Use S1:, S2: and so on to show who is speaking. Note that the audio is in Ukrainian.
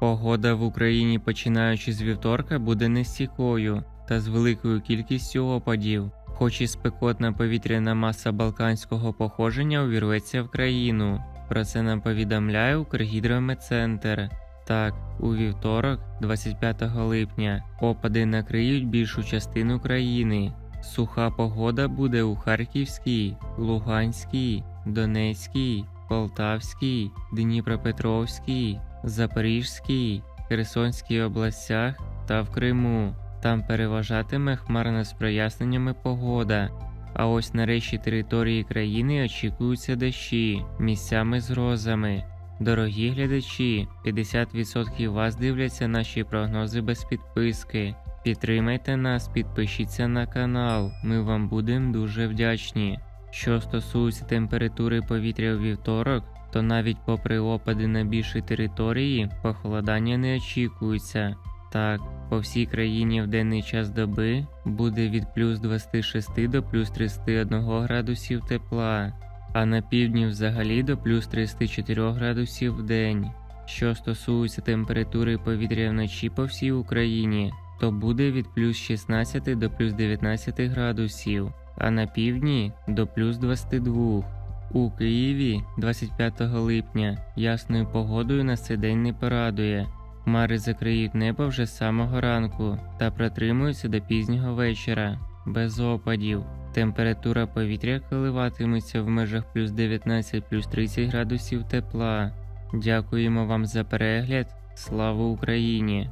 S1: Погода в Україні, починаючи з вівторка, буде нестійкою та з великою кількістю опадів. Хоч і спекотна повітряна маса балканського походження увірветься в країну. Про це нам повідомляє Укргідрометцентр. Так, у вівторок, 25 липня, опади накриють більшу частину країни. Суха погода буде у Харківській, Луганській, Донецькій, Полтавській, Дніпропетровській, Запорізькій, Херсонській областях та в Криму. Там переважатиме хмарна з проясненнями погода. А ось на решті території країни очікуються дощі місцями з грозами. Дорогі глядачі, 50% вас дивляться наші прогнози без підписки. Підтримайте нас, підпишіться на канал, ми вам будемо дуже вдячні. Що стосується температури повітря у вівторок, то навіть попри опади на більшій території похолодання не очікується. Так, по всій країні в денний час доби буде від плюс 26 до плюс 31 градусів тепла, а на півдні взагалі до плюс 34 градусів в день. Що стосується температури повітря вночі по всій Україні, то буде від плюс 16 до плюс 19 градусів, а на півдні до плюс 22. У Києві 25 липня ясною погодою на цей день не порадує. Хмари закриють небо вже з самого ранку та протримуються до пізнього вечора, без опадів. Температура повітря коливатиметься в межах плюс 19 плюс 30 градусів тепла. Дякуємо вам за перегляд. Слава Україні!